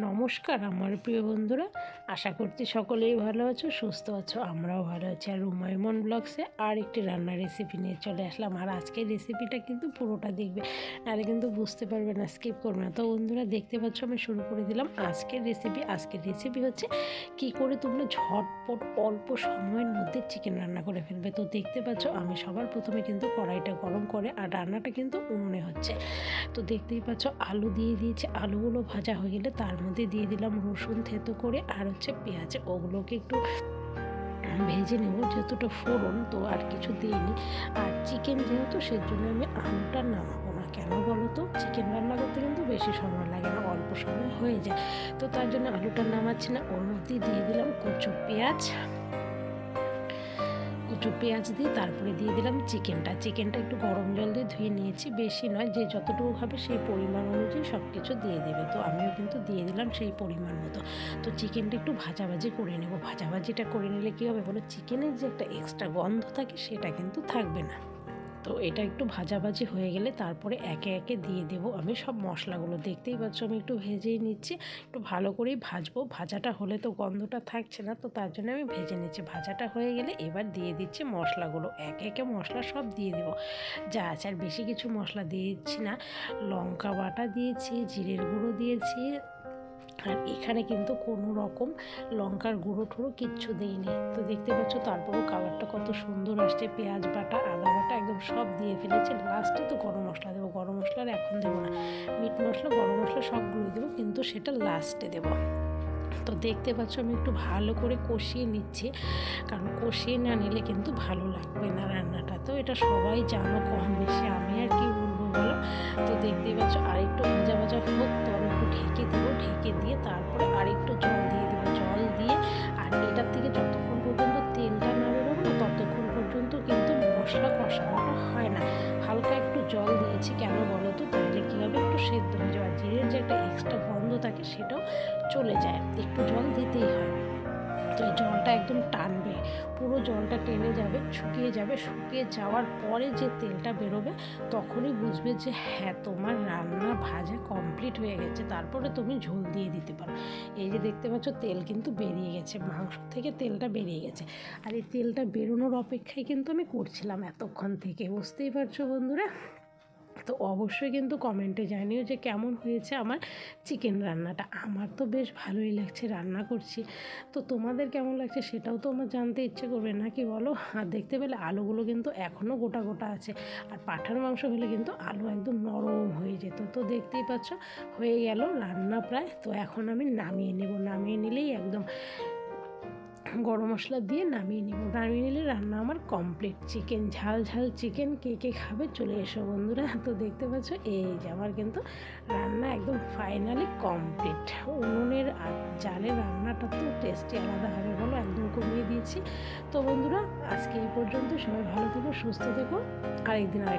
নমস্কার, আমার প্রিয় বন্ধুরা। আশা করছি সকলেই ভালো আছো, সুস্থ আছো, আমরাও ভালো আছি। আর রুমাইমন ব্লগসে আর একটি রান্নার রেসিপি নিয়ে চলে আসলাম। আর আজকের রেসিপিটা কিন্তু পুরোটা দেখবে। নাহলে কিন্তু বুঝতে পারবে না স্কিপ করবে না। তো বন্ধুরা, দেখতে পাচ্ছ, আমি শুরু করে দিলাম আজকের রেসিপি আজকের রেসিপি হচ্ছে কি করে তোমরা ঝটপট অল্প সময়ের মধ্যে চিকেন রান্না করে ফেলবে। তো দেখতে পাচ্ছ, আমি সবার প্রথমে কিন্তু কড়াইটা গরম করে আর রান্নাটা কিন্তু উনুনে হচ্ছে। তো দেখতেই পাচ্ছ, আলু দিয়ে দিয়েছি। আলুগুলো ভাজা হয়ে গেলে তার মধ্যে দিয়ে দিলাম রসুন থেতো করে আর হচ্ছে পেঁয়াজ। ওগুলোকে একটু ভেজে নেব যেহেতুটা ফোড়ন তো আর কিছু দিইনি। আর চিকেন যেহেতু, সেজন্য আমি আলুটা নামাবো না। কেন বলো তো? চিকেন রান্না করতে কিন্তু বেশি সময় লাগে না, অল্প সময় হয়ে যায়। তো তার জন্য আলুটা নামাচ্ছি না। ওর মধ্যেই দিয়ে দিলাম কচু পেঁয়াজ। কুচো পেঁয়াজ দিয়ে তারপরে দিয়ে দিলাম চিকেনটা। চিকেনটা একটু গরম জল দিয়ে ধুয়ে নিয়েছি, বেশি নয়, যে যতটুকু হবে সেই পরিমাণ অনুযায়ী সব কিছু দিয়ে দেবে। তো আমিও কিন্তু দিয়ে দিলাম সেই পরিমাণ মতো। তো চিকেনটা একটু ভাজাভাজি করে নেব। ভাজাভাজিটা করে নিলে কী হবে বলো? চিকেনের যে একটা এক্সট্রা গন্ধ থাকে সেটা কিন্তু থাকবে না। তো এটা একটু ভাজাভাজি হয়ে গেলে তারপরে একে একে দিয়ে দেব আমি সব মশলাগুলো। দেখতেই পাচ্ছ আমি একটু ভেজেই নিচ্ছি, একটু ভালো করেই ভাজবো। ভাজাটা হলে তো গন্ধটা থাকছে না, তো তার জন্য আমি ভেজে নিচ্ছি। ভাজাটা হয়ে গেলে এবার দিয়ে দিচ্ছি মশলাগুলো। একে একে মশলা সব দিয়ে দেব। যা আছে আর বেশি কিছু মশলা দিয়েছি না। লঙ্কা বাটা দিয়েছি, জিরের গুঁড়ো দিয়েছি আর এখানে কিন্তু কোনো রকম লঙ্কার গুঁড়ো টুড়ো কিচ্ছু দিইনি। তো দেখতে পাচ্ছ তারপরেও কালারটা কত সুন্দর আসছে। পেঁয়াজ বাটা, আদা বাটা একদম সব দিয়ে ফেলেছে। লাস্টে তো গরম মশলা দেবো। গরম মশলার এখন দেবো না। মিট মশলা, গরম মশলা সবগুলোই দেবো, কিন্তু সেটা লাস্টে দেবো। তো দেখতে পাচ্ছ আমি একটু ভালো করে কষিয়ে নিচ্ছি, কারণ কষিয়ে না নিলে কিন্তু ভালো লাগবে না রান্নাটা। তো এটা সবাই জানো কম বেশি, আমি আর কি বলব বলো? তো দেখতে পাচ্ছ আরেকটু ভাজা ভাজা হোক, তো একটু ঢেকে দেবো, ঢেকে দিয়ে তারপরে আরেকটু জল দিয়ে দেবো। জল দিয়ে আর এটার থেকে যতক্ষণ পর্যন্ত তেলটা না বেরোবে না, ততক্ষণ পর্যন্ত কিন্তু মশলা কষানোটা হয় না। হালকা একটু জল দিয়েছি কেন বলো তো? তাহলে কী হবে? একটু সেদ্ধ হয়ে যাবে। জিরের যে একটা এক্সট্রা গন্ধ থাকে সেটাও চলে যায়। একটু জল দিতেই হয়। তো এই জলটা একদম টানবে, পুরো জলটা টেনে যাবে, শুকিয়ে যাবে, শুকিয়ে যাওয়ার পরে যে তেলটা বেরোবে, তখনই বুঝবে যে হ্যাঁ তোমার রান্না ভাজা কমপ্লিট হয়ে গেছে। তারপরে তুমি ঝোল দিয়ে দিতে পারো। এই যে দেখতে পাচ্ছ, তেল কিন্তু বেরিয়ে গেছে, মাংস থেকে তেলটা বেরিয়ে গেছে। আর এই তেলটা বেরোনোর অপেক্ষায় কিন্তু আমি করছিলাম এতক্ষণ থেকে। বুঝতেই পারছ বন্ধুরা? তো অবশ্যই কিন্তু কমেন্টে জানিও যে কেমন হয়েছে আমার চিকেন রান্নাটা। আমার তো বেশ ভালোই লাগছে রান্না করছি। তো তোমাদের কেমন লাগছে সেটাও তো আমার জানতে ইচ্ছে করবে নাকি বলো? আর দেখতে পেলে আলুগুলো কিন্তু এখনও গোটা গোটা আছে। আর পাঠার মাংস হলে কিন্তু আলু একদম নরম হয়ে যেত। তো দেখতেই পাচ্ছ, হয়ে গেল রান্না প্রায়। তো এখন আমি নামিয়ে নেব। নামিয়ে নিলেই একদম গরম মশলা দিয়ে নামিয়ে নিব। নামিয়ে নিলে রান্না আমার কমপ্লিট চিকেন ঝাল ঝাল চিকেন কে কে খাবে চলে এসো বন্ধুরা। তো দেখতে পাচ্ছ, এই যে আমার কিন্তু রান্না একদম ফাইনালি কমপ্লিট উনুনের আর জালের রান্নাটা তো টেস্টি আলাদা হবে বলো একদম কমিয়ে দিয়েছি। তো বন্ধুরা, আজকে এই পর্যন্ত সবাই ভালো থেকো, সুস্থ থেকো। আরেকদিন আরেক